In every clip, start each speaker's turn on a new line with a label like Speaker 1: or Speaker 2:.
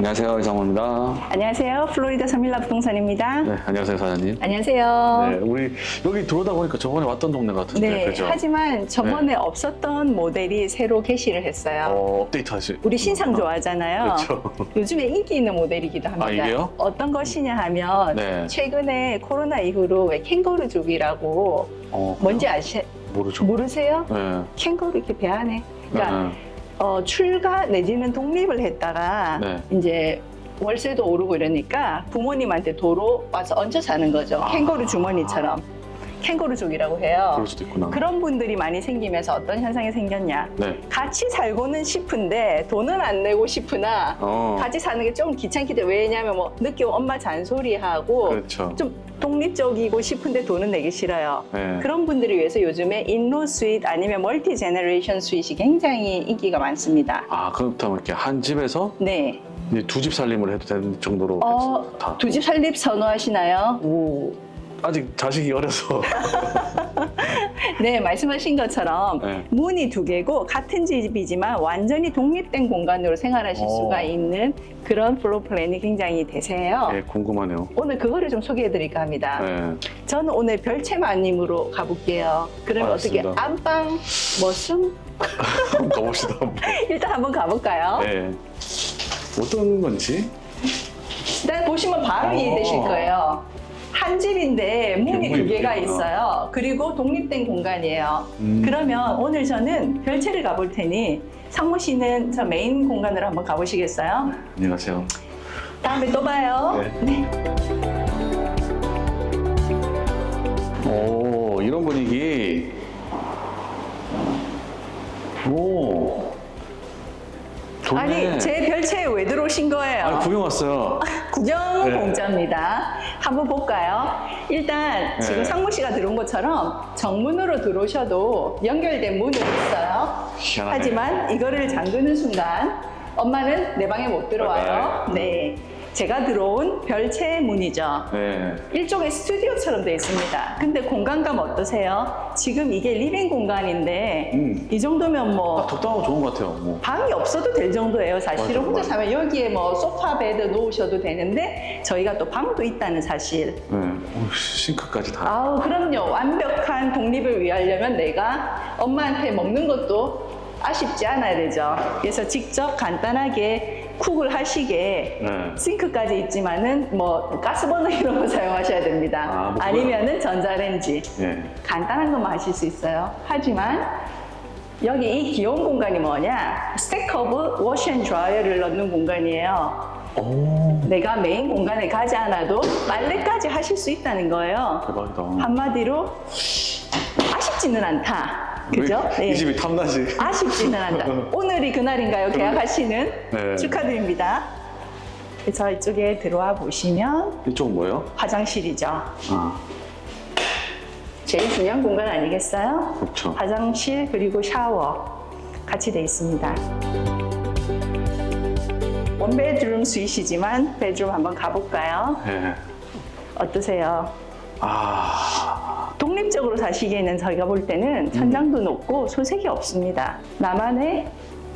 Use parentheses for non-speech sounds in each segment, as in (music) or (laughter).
Speaker 1: 안녕하세요 이상호입니다.
Speaker 2: 안녕하세요. 플로리다 서밀라 부동산입니다.
Speaker 1: 네, 안녕하세요 사장님.
Speaker 2: 안녕하세요.
Speaker 1: 네, 우리 여기 들어오다 보니까 저번에 왔던 동네 같은데,
Speaker 2: 네,
Speaker 1: 그죠?
Speaker 2: 하지만 저번에 없었던 모델이 새로 게시를 했어요.
Speaker 1: 어, 업데이트 하시.
Speaker 2: 우리 신상 좋아하잖아요.
Speaker 1: 그렇죠.
Speaker 2: 요즘에 인기 있는 모델이기도 합니다.
Speaker 1: 아, 이게요?
Speaker 2: 어떤 것이냐 하면
Speaker 1: 네.
Speaker 2: 최근에 코로나 이후로 왜 캥거루족이라고
Speaker 1: 어,
Speaker 2: 뭔지 아시
Speaker 1: 모르죠.
Speaker 2: 모르세요?
Speaker 1: 네.
Speaker 2: 캥거루 이렇게 배 안에 그러니까
Speaker 1: 네.
Speaker 2: 어, 출가 내지는 독립을 했다가
Speaker 1: 네.
Speaker 2: 이제 월세도 오르고 이러니까 부모님한테 도로 와서 얹혀 사는 거죠.
Speaker 1: 아.
Speaker 2: 캥거루 주머니처럼. 캥거루족이라고 해요.
Speaker 1: 그럴 수도 있구나.
Speaker 2: 그런 분들이 많이 생기면서 어떤 현상이 생겼냐.
Speaker 1: 네.
Speaker 2: 같이 살고는 싶은데 돈은 안 내고 싶으나
Speaker 1: 어.
Speaker 2: 같이 사는 게 좀 귀찮기 때문에 왜냐하면 뭐 늦게 엄마 잔소리하고
Speaker 1: 그렇죠.
Speaker 2: 좀 독립적이고 싶은데 돈은 내기 싫어요.
Speaker 1: 네.
Speaker 2: 그런 분들을 위해서 요즘에 인로 스윗 아니면 멀티 제너레이션 스윗이 굉장히 인기가 많습니다.
Speaker 1: 아, 그렇다면 이렇게 한 집에서
Speaker 2: 네.
Speaker 1: 두 집 살림을 해도 되는 정도로
Speaker 2: 어,
Speaker 1: 괜찮다.
Speaker 2: 두 집 살립 선호하시나요?
Speaker 1: 오, 아직 자식이 어려서. (laughs)
Speaker 2: 네, 말씀하신 것처럼
Speaker 1: 네.
Speaker 2: 문이 두 개고 같은 집이지만 완전히 독립된 공간으로 생활하실
Speaker 1: 어.
Speaker 2: 수가 있는 그런 플로 플랜이 굉장히 대세예요.
Speaker 1: 네, 궁금하네요.
Speaker 2: 오늘 그거를 좀 소개해 드릴까 합니다.
Speaker 1: 네.
Speaker 2: 저는 오늘 별채마님으로 가볼게요. 그러면 어떻게
Speaker 1: 알겠습니다.
Speaker 2: 안방, 뭐 숨? (laughs)
Speaker 1: 한번 가봅시다. (laughs) 한번.
Speaker 2: 일단 한번 가볼까요?
Speaker 1: 네. 어떤 건지?
Speaker 2: 일단 보시면 바로
Speaker 1: 어.
Speaker 2: 이해되실 거예요. 한 집인데 문이 두 개가. 있어요. 그리고 독립된 공간이에요.
Speaker 1: 음.
Speaker 2: 그러면 오늘 저는 별채를 가볼 테니 상무 씨는 저 메인 공간으로 한번 가보시겠어요?
Speaker 1: 안녕하세요.
Speaker 2: 다음에 또 봐요.
Speaker 1: 네. 오, 이런 분위기. 오.
Speaker 2: 아니 제 별채에 왜 들어오신 거예요?
Speaker 1: 아니, 구경 왔어요. (laughs)
Speaker 2: 구경
Speaker 1: 네.
Speaker 2: 공짜입니다. 한번 볼까요? 일단
Speaker 1: 네.
Speaker 2: 지금 상무 씨가 들어온 것처럼 정문으로 들어오셔도 연결된 문이 있어요.
Speaker 1: 희한하네.
Speaker 2: 하지만 이거를 잠그는 순간 엄마는 내 방에 못 들어와요.
Speaker 1: 바이바이.
Speaker 2: 네. 제가 들어온 별채 문이죠.
Speaker 1: 네.
Speaker 2: 일종의 스튜디오처럼 되어 있습니다. 근데 공간감 어떠세요? 지금 이게 리빙 공간인데
Speaker 1: 음.
Speaker 2: 이 정도면
Speaker 1: 뭐딱 적당하고 좋은 것 같아요. 뭐.
Speaker 2: 방이 없어도 될 정도예요. 사실은
Speaker 1: 맞아,
Speaker 2: 혼자
Speaker 1: 맞아.
Speaker 2: 사면 여기에 뭐 소파 베드 놓으셔도 되는데 저희가 또 방도 있다는 사실.
Speaker 1: 네. 오, 싱크까지 다.
Speaker 2: 아우 그럼요. 완벽한 독립을 위하려면 내가 엄마한테 먹는 것도 아쉽지 않아야 되죠. 그래서 직접 간단하게 쿡을 하시게
Speaker 1: 네.
Speaker 2: 싱크까지 있지만은 뭐 가스버너 이런 거 (laughs) 사용하셔야 됩니다.
Speaker 1: 아, 뭐
Speaker 2: 아니면은 전자레인지.
Speaker 1: 네.
Speaker 2: 간단한 것만 하실 수 있어요. 하지만 여기 이 귀여운 공간이 뭐냐? 스택커브 워시 앤 드라이어를 넣는 공간이에요.
Speaker 1: 오,
Speaker 2: 내가 메인 공간에 가지 않아도 빨래까지 하실 수 있다는 거예요.
Speaker 1: 대박이다.
Speaker 2: 한마디로 아쉽지는 않다. 그죠?
Speaker 1: 왜
Speaker 2: 네.
Speaker 1: 이 집이 탐나지.
Speaker 2: 아쉽지는 않다. (laughs) 오늘이 그날인가요? 계약하시는?
Speaker 1: 네.
Speaker 2: 축하드립니다. 그래서 이쪽에 들어와 보시면
Speaker 1: 이쪽은 뭐예요?
Speaker 2: 화장실이죠.
Speaker 1: 아,
Speaker 2: 제일 중요한 공간 아니겠어요?
Speaker 1: 그렇죠.
Speaker 2: 화장실 그리고 샤워 같이 돼 있습니다. 원베드룸 스윗이지만 베드룸 한번 가볼까요?
Speaker 1: 네.
Speaker 2: 어떠세요?
Speaker 1: 아,
Speaker 2: 독립적으로 사시기에는 저희가 볼 때는 천장도 높고 소색이 없습니다. 나만의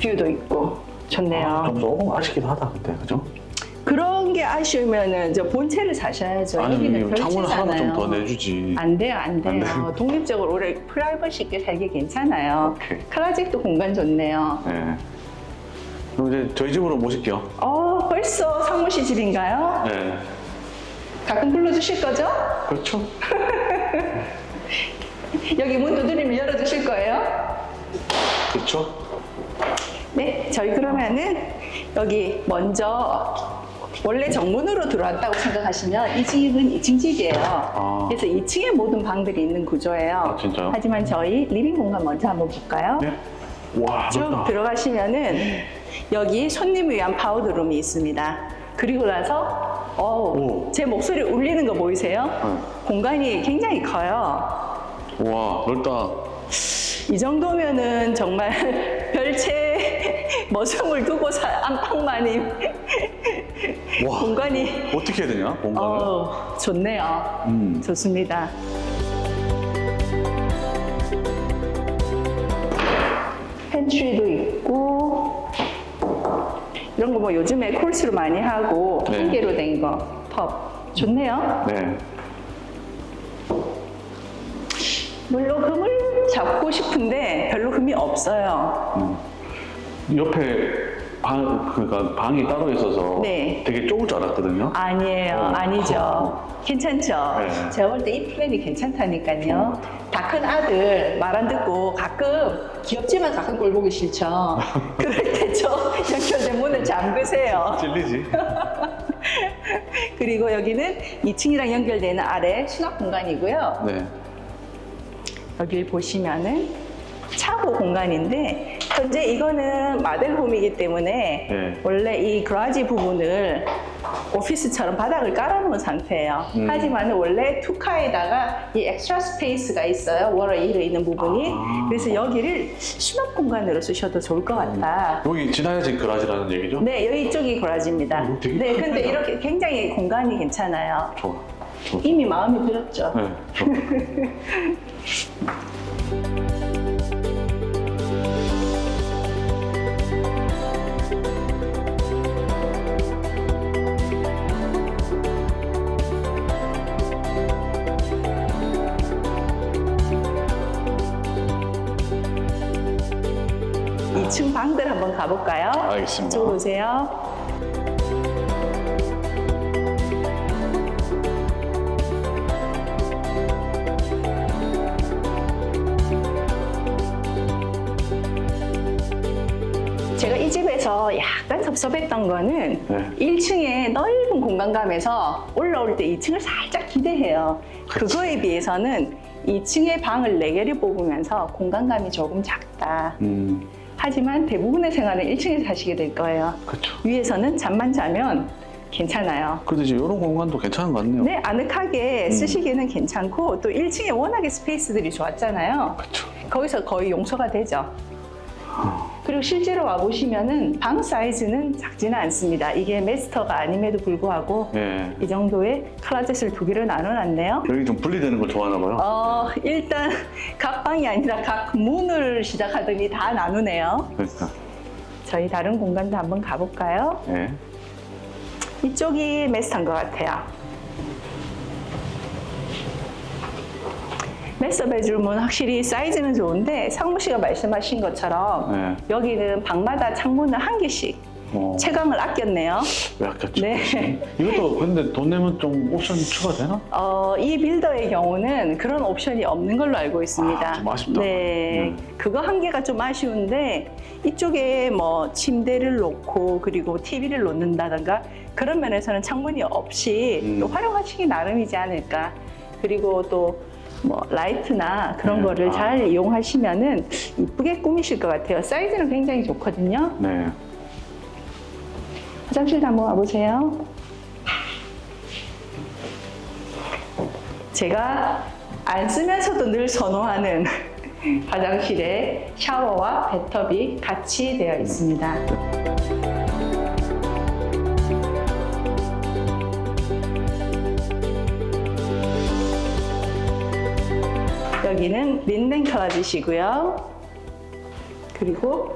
Speaker 2: 뷰도 있고 좋네요.
Speaker 1: 아, 좀 조금 아쉽긴 하다, 근데. 그죠?
Speaker 2: 그런 게 아쉬우면은 저 본체를 사셔야죠.
Speaker 1: 아니,
Speaker 2: 여기는
Speaker 1: 창문 하나 좀
Speaker 2: 별채잖아요.
Speaker 1: 더 내주지.
Speaker 2: 안 돼요, 안 돼요.
Speaker 1: 안 돼요?
Speaker 2: 독립적으로 오래 프라이버시 있게 살기 괜찮아요.
Speaker 1: 오케이.
Speaker 2: 클라직도 공간 좋네요.
Speaker 1: 네. 그럼 이제 저희 집으로 모실게요.
Speaker 2: 어, 벌써 상무 씨 집인가요?
Speaker 1: 네.
Speaker 2: 가끔 불러주실 거죠?
Speaker 1: 그렇죠. (laughs)
Speaker 2: 여기 문 두드리면 열어주실 거예요?
Speaker 1: 그렇죠.
Speaker 2: 네, 저희 그러면은 여기 먼저 원래 정문으로 들어왔다고 생각하시면 이 집은 2층 집이에요. 그래서 2층에 모든 방들이 있는 구조예요.
Speaker 1: 아, 진짜요?
Speaker 2: 하지만 저희 리빙 공간 먼저 한번 볼까요?
Speaker 1: 네. 와,
Speaker 2: 쭉
Speaker 1: 넓다.
Speaker 2: 들어가시면은 여기 손님을 위한 파우더룸이 있습니다. 그리고 나서 어우,
Speaker 1: 오.
Speaker 2: 제 목소리 울리는 거 보이세요?
Speaker 1: 네.
Speaker 2: 공간이 굉장히 커요.
Speaker 1: 와, 넓다.
Speaker 2: 이 정도면은 정말 (laughs) 별채 머슴을 두고 사, 안방만이
Speaker 1: 와.
Speaker 2: 공간이
Speaker 1: 어떻게 해야 되냐, 공간을?
Speaker 2: 어 좋네요.
Speaker 1: 음.
Speaker 2: 좋습니다. 팬트리도 있고 이런 거 뭐 요즘에 콜스로 많이 하고
Speaker 1: 네.
Speaker 2: 한 개로 된 거, 펍. 좋네요.
Speaker 1: 네.
Speaker 2: 물론 금을 잡고 싶은데 별로 금이 없어요.
Speaker 1: 옆에 방, 그러니까 방이 따로 있어서
Speaker 2: 네.
Speaker 1: 되게 좁을 줄 알았거든요.
Speaker 2: 아니에요,
Speaker 1: 어.
Speaker 2: 아니죠. (laughs) 괜찮죠?
Speaker 1: 네.
Speaker 2: 제가 볼 때 이 플랜이 괜찮다니까요. 다 큰 아들 말 안 듣고 가끔 귀엽지만 가끔 꼴 보기 싫죠. (laughs) 그럴 때저 연결된 문을 잠그세요. (laughs)
Speaker 1: 찔리지?
Speaker 2: 그리고 여기는 2층이랑 연결되는 아래 수납 공간이고요.
Speaker 1: 네.
Speaker 2: 여기를 보시면은 차고 공간인데 현재 이거는 마델홈이기 때문에
Speaker 1: 네.
Speaker 2: 원래 이 그라지 부분을 오피스처럼 바닥을 깔아놓은 상태예요.
Speaker 1: 음.
Speaker 2: 하지만 원래 투카에다가 이 엑스트라 스페이스가 있어요. 워러 1에 있는 부분이.
Speaker 1: 아.
Speaker 2: 그래서 여기를 수납 공간으로 쓰셔도 좋을 것 같다.
Speaker 1: 여기 지나야지 그라지라는 얘기죠?
Speaker 2: 네, 여기 이쪽이 그라지입니다.
Speaker 1: 어,
Speaker 2: 네, 근데. 이렇게 굉장히 공간이 괜찮아요.
Speaker 1: 좋아. 좋아.
Speaker 2: 이미 마음에 들었죠?
Speaker 1: 네, 좋아.
Speaker 2: 이 2층 방들 한번 가볼까요?
Speaker 1: 알겠습니다.
Speaker 2: 이쪽으로 오세요. 약간 섭섭했던 거는
Speaker 1: 네.
Speaker 2: 1층에 넓은 공간감에서 올라올 때 2층을 살짝 기대해요.
Speaker 1: 그치.
Speaker 2: 그거에 비해서는 2층의 방을 4개를 뽑으면서 공간감이 조금 작다.
Speaker 1: 음,
Speaker 2: 하지만 대부분의 생활은 1층에서 하시게 될 거예요.
Speaker 1: 그쵸.
Speaker 2: 위에서는 잠만 자면 괜찮아요.
Speaker 1: 근데 이제 이런 공간도 괜찮은 것 같네요.
Speaker 2: 네, 아늑하게 쓰시기는 괜찮고 또 1층에 워낙에 스페이스들이 좋았잖아요.
Speaker 1: 그쵸.
Speaker 2: 거기서 거의 용서가 되죠. 그리고 실제로 와보시면은 방 사이즈는 작지는 않습니다. 이게 메스터가 아님에도 불구하고
Speaker 1: 예.
Speaker 2: 이 정도의 클라젯을 두 개로 나눠놨네요.
Speaker 1: 여기 좀 분리되는 걸 좋아하나 봐요.
Speaker 2: 어, 일단 각 방이 아니라 각 문을 시작하더니 다 나누네요.
Speaker 1: 그러니까.
Speaker 2: 저희 다른 공간도 한번 가볼까요?
Speaker 1: 예.
Speaker 2: 이쪽이 메스터인 것 같아요. 메스터 베드룸은 확실히 사이즈는 좋은데 상무 씨가 말씀하신 것처럼
Speaker 1: 네.
Speaker 2: 여기는 방마다 창문을 한 개씩
Speaker 1: 어,
Speaker 2: 채광을 아꼈네요.
Speaker 1: 왜 아꼈죠?
Speaker 2: 네.
Speaker 1: 이것도 근데 돈 내면 좀 옵션 추가되나?
Speaker 2: 어, 이 빌더의 경우는 그런 옵션이 없는 걸로 알고 있습니다.
Speaker 1: 아, 좀 아쉽다.
Speaker 2: 네,
Speaker 1: 음.
Speaker 2: 그거 한 개가 좀 아쉬운데 이쪽에 뭐 침대를 놓고 그리고 TV를 놓는다던가 그런 면에서는 창문이 없이
Speaker 1: 음.
Speaker 2: 또 활용하시기 나름이지 않을까. 그리고 또 뭐 라이트나 그런
Speaker 1: 네.
Speaker 2: 거를
Speaker 1: 아.
Speaker 2: 잘 이용하시면은 이쁘게 꾸미실 것 같아요. 사이즈는 굉장히 좋거든요.
Speaker 1: 네.
Speaker 2: 화장실도 한번 와보세요. 제가 안 쓰면서도 늘 선호하는 (laughs) 화장실에 샤워와 배터비 같이 되어 있습니다. 여기는 린넨 클라짓이고요. 그리고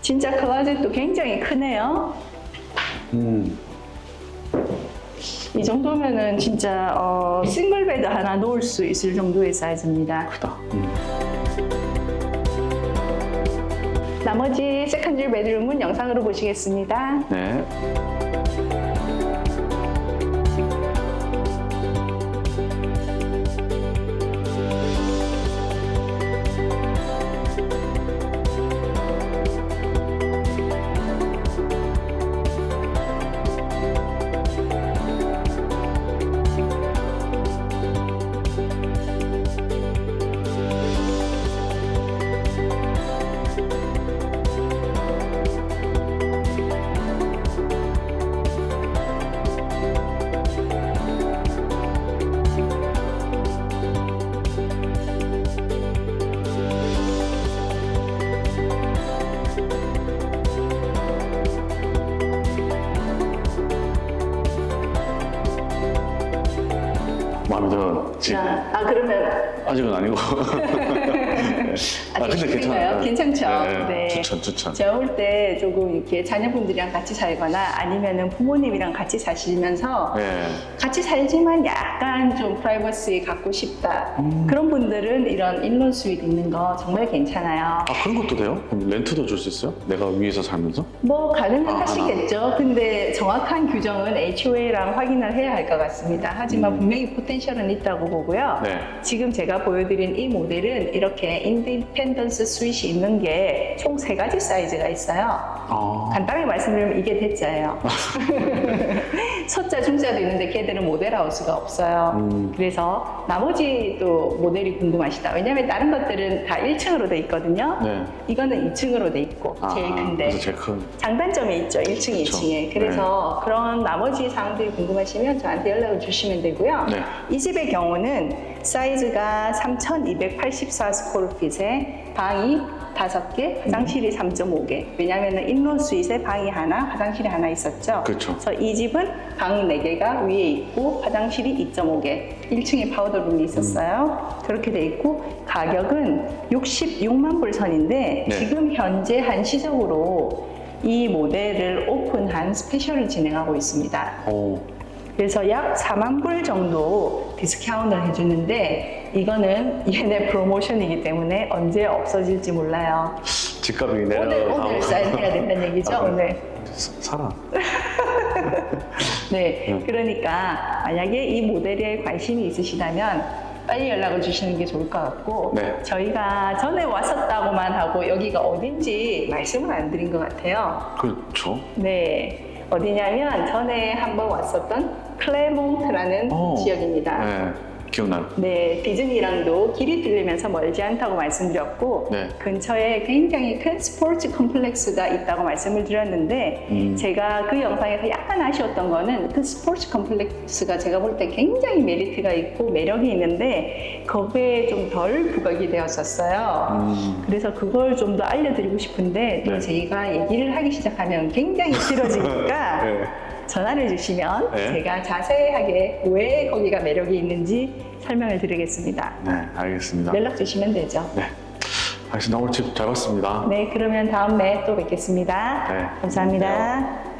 Speaker 2: 진짜 클라짓도 굉장히 크네요.
Speaker 1: 음,
Speaker 2: 이 정도면은 진짜 어, 싱글 베드 하나 놓을 수 있을 정도의 사이즈입니다.
Speaker 1: 크다. 음.
Speaker 2: 나머지 세컨드 베드룸은 영상으로 보시겠습니다.
Speaker 1: 네. 지금.
Speaker 2: 아 그러면
Speaker 1: 아직은 아니고. (laughs)
Speaker 2: 아, 되시는가요? 괜찮죠?
Speaker 1: 네,
Speaker 2: 네.
Speaker 1: 추천, 추천.
Speaker 2: 볼때 조금 이렇게 자녀분들이랑 같이 살거나 아니면은 부모님이랑 같이 사시면서
Speaker 1: 네.
Speaker 2: 같이 살지만 약간 좀 프라이버시 갖고 싶다.
Speaker 1: 음.
Speaker 2: 그런 분들은 이런 인론 스윗 있는 거 정말 괜찮아요.
Speaker 1: 아 그런 것도 돼요? 그럼 렌트도 줄 수 있어요? 내가 위에서 살면서?
Speaker 2: 뭐 가능은
Speaker 1: 아,
Speaker 2: 하시겠죠. 근데 정확한 규정은 HOA랑 확인을 해야 할 것 같습니다. 하지만
Speaker 1: 음.
Speaker 2: 분명히 포텐셜은 있다고 보고요.
Speaker 1: 네.
Speaker 2: 지금 제가 보여드린 이 모델은 이렇게 인디펜 던스 스윗이 있는 게 총 세 가지 사이즈가 있어요.
Speaker 1: 아.
Speaker 2: 간단하게 말씀드리면 이게 대자예요. (laughs) 소자, 중자도 있는데 걔들은 모델하우스가 없어요.
Speaker 1: 음.
Speaker 2: 그래서 나머지 또 모델이 궁금하시다. 왜냐면 다른 것들은 다 1층으로 돼 있거든요.
Speaker 1: 네.
Speaker 2: 이거는 2층으로 돼 있고
Speaker 1: 아,
Speaker 2: 제일 큰데
Speaker 1: 제일 큰.
Speaker 2: 장단점이 있죠. 1층,
Speaker 1: 그쵸.
Speaker 2: 2층에. 그래서 그런 나머지 사항들이 궁금하시면 저한테 연락을 주시면 되고요.
Speaker 1: 네.
Speaker 2: 이 집의 경우는 사이즈가 3,284스코르핏에 방이 5개, 화장실이 3.5개. 왜냐하면 인론 스윗에 방이 하나, 화장실이 하나 있었죠.
Speaker 1: 그쵸.
Speaker 2: 그래서 이 집은 방이 4개가 위에 있고 화장실이 2.5개. 1층에 파우더룸이 있었어요. 그렇게 돼 있고 가격은 66만 불 선인데
Speaker 1: 네.
Speaker 2: 지금 현재 한시적으로 이 모델을 오픈한 스페셜을 진행하고 있습니다.
Speaker 1: 오.
Speaker 2: 그래서 약 4만 불 정도 디스카운트를 해주는데 이거는 얘네 프로모션이기 때문에 언제 없어질지 몰라요.
Speaker 1: 집값이
Speaker 2: 오늘
Speaker 1: 내려가고.
Speaker 2: 오늘 사인해야 된다는 얘기죠.
Speaker 1: 아, 그래?
Speaker 2: 오늘.
Speaker 1: 사- 살아. (laughs)
Speaker 2: 네,
Speaker 1: 음.
Speaker 2: 그러니까 만약에 이 모델에 관심이 있으시다면 빨리 연락을 주시는 게 좋을 것 같고
Speaker 1: 네.
Speaker 2: 저희가 전에 왔었다고만 하고 여기가 어딘지 말씀을 안 드린 것 같아요.
Speaker 1: 그렇죠.
Speaker 2: 네, 어디냐면 전에 한번 왔었던 클레몽트라는
Speaker 1: 어.
Speaker 2: 지역입니다.
Speaker 1: 네. 기억나요.
Speaker 2: 네, 디즈니랑도 길이 들리면서 멀지 않다고 말씀드렸고
Speaker 1: 네.
Speaker 2: 근처에 굉장히 큰 스포츠 컴플렉스가 있다고 말씀을 드렸는데
Speaker 1: 음.
Speaker 2: 제가 그 영상에서 약간 아쉬웠던 거는 그 스포츠 컴플렉스가 제가 볼 때 굉장히 메리트가 있고 매력이 있는데 거기에 좀 덜 부각이 되었었어요.
Speaker 1: 음.
Speaker 2: 그래서 그걸 좀 더 알려드리고 싶은데 또
Speaker 1: 네.
Speaker 2: 저희가 얘기를 하기 시작하면 굉장히 길어지니까 (laughs)
Speaker 1: 네.
Speaker 2: 전화를 주시면
Speaker 1: 네.
Speaker 2: 제가 자세하게 왜 거기가 매력이 있는지 설명을 드리겠습니다.
Speaker 1: 네, 알겠습니다.
Speaker 2: 연락 주시면 되죠.
Speaker 1: 네. 알겠습니다. 오늘 집잘 봤습니다.
Speaker 2: 네, 그러면 다음에 또 뵙겠습니다.
Speaker 1: 네.
Speaker 2: 감사합니다.